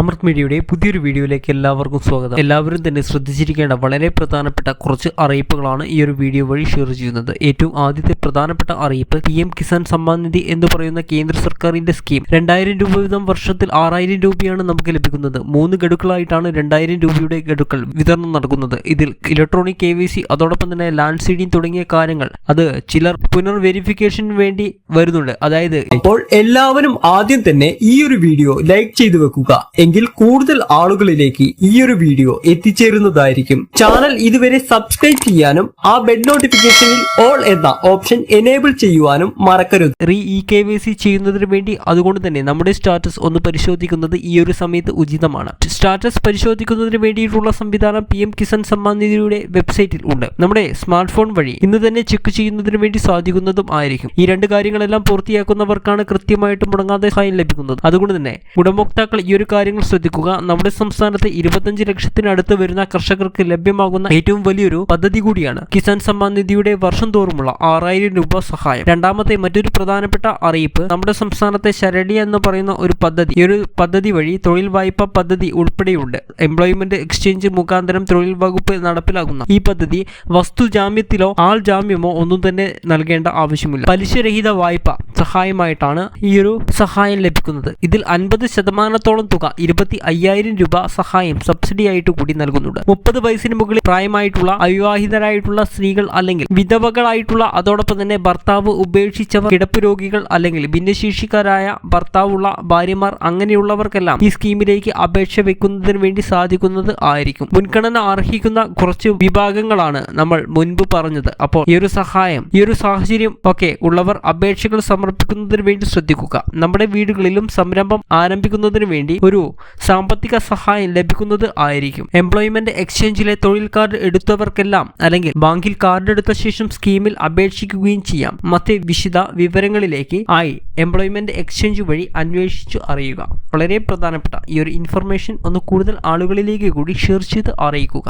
അമൃത് മീഡിയയുടെ പുതിയൊരു വീഡിയോയിലേക്ക് എല്ലാവർക്കും സ്വാഗതം. എല്ലാവരും തന്നെ ശ്രദ്ധിച്ചിരിക്കേണ്ട വളരെ പ്രധാനപ്പെട്ട കുറച്ച് അറിയിപ്പുകളാണ് ഈ ഒരു വീഡിയോ വഴി ഷെയർ ചെയ്യുന്നത്. ഏറ്റവും ആദ്യത്തെ പ്രധാനപ്പെട്ട അറിയിപ്പ് പി എം കിസാൻ സമ്മാൻ നിധി എന്ന് പറയുന്ന കേന്ദ്ര സർക്കാരിന്റെ സ്കീം രണ്ടായിരം രൂപ വീതം വർഷത്തിൽ ആറായിരം രൂപയാണ് നമുക്ക് ലഭിക്കുന്നത്. മൂന്ന് ഗഡുക്കളായിട്ടാണ് രണ്ടായിരം രൂപയുടെ ഗഡുക്കൾ വിതരണം നടക്കുന്നത്. ഇതിൽ ഇലക്ട്രോണിക് കെ വി സി അതോടൊപ്പം തന്നെ ലാൻഡ് സീഡിംഗ് തുടങ്ങിയ കാര്യങ്ങൾ. അത് ചിലർ പുനർ വെരിഫിക്കേഷന് വേണ്ടി വരുന്നുണ്ട്. അതായത് അപ്പോൾ എല്ലാവരും ആദ്യം തന്നെ ഈ ഒരു വീഡിയോ ലൈക്ക് ചെയ്തു വെക്കുക. എങ്കിൽ കൂടുതൽ ആളുകളിലേക്ക് ഈ ഒരു വീഡിയോ എത്തിച്ചേരുന്നതായിരിക്കും. ചാനൽ ഇതുവരെ സബ്സ്ക്രൈബ് ചെയ്യാനും ആ ബെൽ നോട്ടിഫിക്കേഷനിൽ ഓൾ എന്ന ഓപ്ഷൻ എനേബിൾ ചെയ്യുവാനും മറക്കരുത്. Re E K Y C ചെയ്യുന്നതിന് വേണ്ടി അതുകൊണ്ട് തന്നെ നമ്മുടെ സ്റ്റാറ്റസ് ഒന്ന് പരിശോധിക്കുന്നത് ഈ ഒരു സമയത്ത് ഉചിതമാണ്. സ്റ്റാറ്റസ് പരിശോധിക്കുന്നതിന് വേണ്ടിയിട്ടുള്ള സംവിധാനം പി എം കിസാൻ സമ്മാൻ നിധിയുടെ വെബ്സൈറ്റിൽ ഉണ്ട്. നമ്മുടെ സ്മാർട്ട് ഫോൺ വഴി ഇന്ന് തന്നെ ചെക്ക് ചെയ്യുന്നതിന് വേണ്ടി സാധിക്കുന്നതും ആയിരിക്കും. ഈ രണ്ട് കാര്യങ്ങളെല്ലാം പൂർത്തിയാക്കുന്നവർക്കാണ് കൃത്യമായിട്ട് മുടങ്ങാതെ സഹായം ലഭിക്കുന്നത്. അതുകൊണ്ട് തന്നെ ഗുണഭോക്താക്കൾ ഈ ഒരു കാര്യങ്ങൾ ശ്രദ്ധിക്കുക. നമ്മുടെ സംസ്ഥാനത്ത് ഇരുപത്തഞ്ച് ലക്ഷത്തിനടുത്ത് വരുന്ന കർഷകർക്ക് ലഭ്യമാകുന്ന ഏറ്റവും വലിയൊരു പദ്ധതി കൂടിയാണ് കിസാൻ സമ്മാൻ നിധിയുടെ വർഷം തോറുമുള്ള ആറായിരം രൂപ സഹായം. രണ്ടാമത്തെ മറ്റൊരു പ്രധാനപ്പെട്ട അറിയിപ്പ് നമ്മുടെ സംസ്ഥാനത്തെ ശരടി എന്ന് പറയുന്ന ഒരു പദ്ധതി. ഈ ഒരു പദ്ധതി വഴി തൊഴിൽ വായ്പ പദ്ധതി ഉൾപ്പെടെയുണ്ട്. എംപ്ലോയ്മെന്റ് എക്സ്ചേഞ്ച് മുഖാന്തരം തൊഴിൽ വകുപ്പ് നടപ്പിലാക്കുന്ന ഈ പദ്ധതി വസ്തു ജാമ്യത്തിലോ ആൾ ജാമ്യമോ ഒന്നും തന്നെ നൽകേണ്ട ആവശ്യമില്ല. പലിശരഹിത വായ്പ സഹായമായിട്ടാണ് ഈ ഒരു സഹായം ലഭിക്കുന്നത്. ഇതിൽ അൻപത് ശതമാനത്തോളം തുക ഇരുപത്തി അയ്യായിരം രൂപ സഹായം സബ്സിഡി ആയിട്ട് കൂടി നൽകുന്നുണ്ട്. മുപ്പത് വയസ്സിന് മുകളിൽ പ്രായമായിട്ടുള്ള അവിവാഹിതരായിട്ടുള്ള സ്ത്രീകൾ അല്ലെങ്കിൽ വിധവകളായിട്ടുള്ള അതോടൊപ്പം തന്നെ ഭർത്താവ് ഉപേക്ഷിച്ചവർ കിടപ്പ് രോഗികൾ അല്ലെങ്കിൽ ഭിന്നശേഷിക്കാരായ ഭർത്താവുള്ള ഭാര്യമാർ അങ്ങനെയുള്ളവർക്കെല്ലാം ഈ സ്കീമിലേക്ക് അപേക്ഷ വെക്കുന്നതിന് വേണ്ടി സാധിക്കുന്നത് ആയിരിക്കും. മുൻഗണന അർഹിക്കുന്ന കുറച്ച് വിഭാഗങ്ങളാണ് നമ്മൾ മുൻപ് പറഞ്ഞത്. അപ്പോൾ ഈ ഒരു സഹായം ഈ ഒരു സാഹചര്യം ഒക്കെ ഉള്ളവർ അപേക്ഷകൾ സമർപ്പിക്കുന്നതിന് വേണ്ടി ശ്രദ്ധിക്കുക. നമ്മുടെ വീടുകളിലും സംരംഭം ആരംഭിക്കുന്നതിന് വേണ്ടി ഒരു സാമ്പത്തിക സഹായം ലഭിക്കുന്നത് ആയിരിക്കും. എംപ്ലോയ്മെന്റ് എക്സ്ചേഞ്ചിലെ തൊഴിൽ കാർഡ് എടുത്തവർക്കെല്ലാം അല്ലെങ്കിൽ ബാങ്കിൽ കാർഡ് എടുത്ത ശേഷം സ്കീമിൽ അപേക്ഷിക്കുകയും ചെയ്യാം. മറ്റ് വിശദ വിവരങ്ങളിലേക്ക് ആയി എംപ്ലോയ്മെന്റ് എക്സ്ചേഞ്ച് വഴി അന്വേഷിച്ചു അറിയുക. വളരെ പ്രധാനപ്പെട്ട ഈ ഒരു ഇൻഫർമേഷൻ ഒന്ന് കൂടുതൽ ആളുകളിലേക്ക് കൂടി ഷെയർ ചെയ്ത് അറിയിക്കുക.